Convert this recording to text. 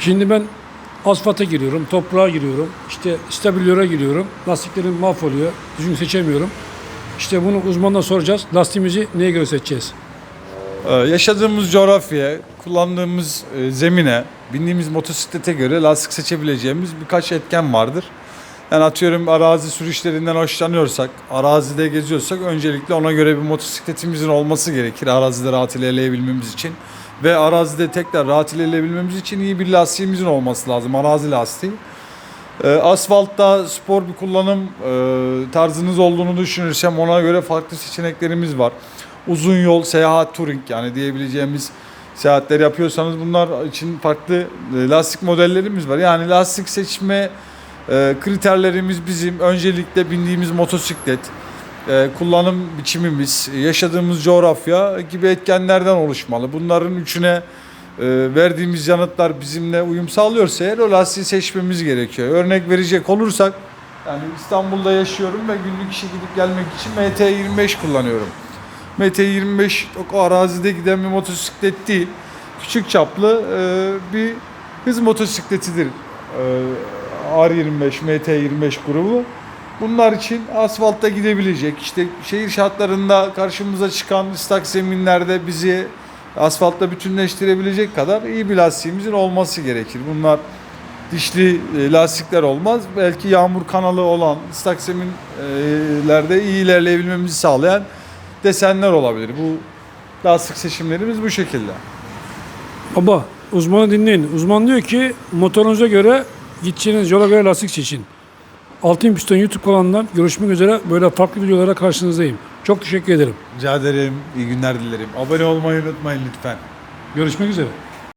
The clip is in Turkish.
Şimdi ben asfalta giriyorum, toprağa giriyorum, işte stabilöre giriyorum. Lastiklerim mahvoluyor, düzgün seçemiyorum. İşte bunu uzmandan soracağız. Lastiğimizi neye göre seçeceğiz? Ee, yaşadığımız coğrafyaya, kullandığımız e, zemine, bindiğimiz motosiklete göre lastik seçebileceğimiz birkaç etken vardır. Yani atıyorum arazi sürüşlerinden hoşlanıyorsak, arazide geziyorsak öncelikle ona göre bir motosikletimizin olması gerekir arazide rahat ilerleyebilmemiz için. Ve arazide tekrar rahat ilerleyebilmemiz için iyi bir lastiğimizin olması lazım, arazi lastiği. Ee, asfaltta spor bir kullanım e, tarzınız olduğunu düşünürsem ona göre farklı seçeneklerimiz var. Uzun yol, seyahat, touring yani diyebileceğimiz seyahatler yapıyorsanız bunlar için farklı e, lastik modellerimiz var. Yani lastik seçme e, kriterlerimiz bizim öncelikle bindiğimiz motosiklet, e, kullanım biçimimiz, yaşadığımız coğrafya gibi etkenlerden oluşmalı. Bunların üçüne e, verdiğimiz yanıtlar bizimle uyum sağlıyorsa eğer o lastiği seçmemiz gerekiyor. Örnek verecek olursak yani İstanbul'da yaşıyorum ve günlük işe gidip gelmek için MT25 kullanıyorum. MT25 çok o arazide giden bir motosiklet değil. Küçük çaplı e, bir hız motosikletidir. R25, MT25 grubu. Bunlar için asfaltta gidebilecek, işte şehir şartlarında karşımıza çıkan ıslak zeminlerde bizi asfaltla bütünleştirebilecek kadar iyi bir lastiğimizin olması gerekir. Bunlar dişli e, lastikler olmaz. Belki yağmur kanalı olan ıslak zeminlerde iyi ilerleyebilmemizi sağlayan desenler olabilir. Bu lastik seçimlerimiz bu şekilde. Baba, uzmanı dinleyin. Uzman diyor ki motorunuza göre gideceğiniz yola göre lastik seçin. Altın Piston YouTube kanalından görüşmek üzere böyle farklı videolara karşınızdayım. Çok teşekkür ederim. Rica ederim. İyi günler dilerim. Abone olmayı unutmayın lütfen. Görüşmek üzere.